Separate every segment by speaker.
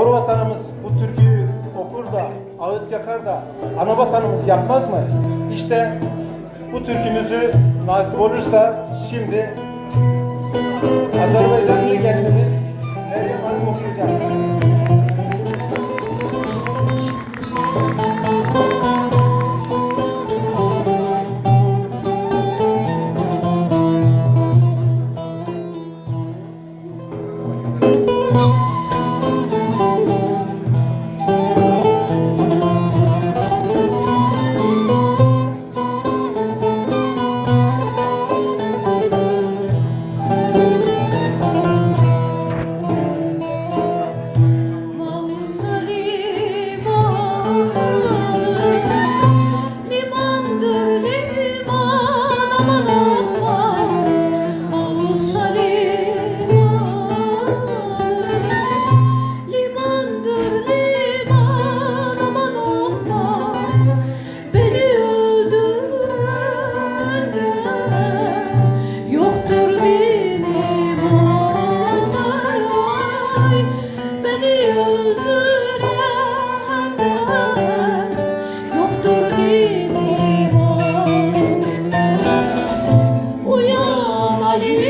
Speaker 1: Yavru vatanımız bu türküyü okur da, ağıt yakar da ana vatanımız yapmaz mı? İşte bu türkümüzü nasip olursa şimdi Azerbaycanlı
Speaker 2: Uyan Halim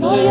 Speaker 2: 너의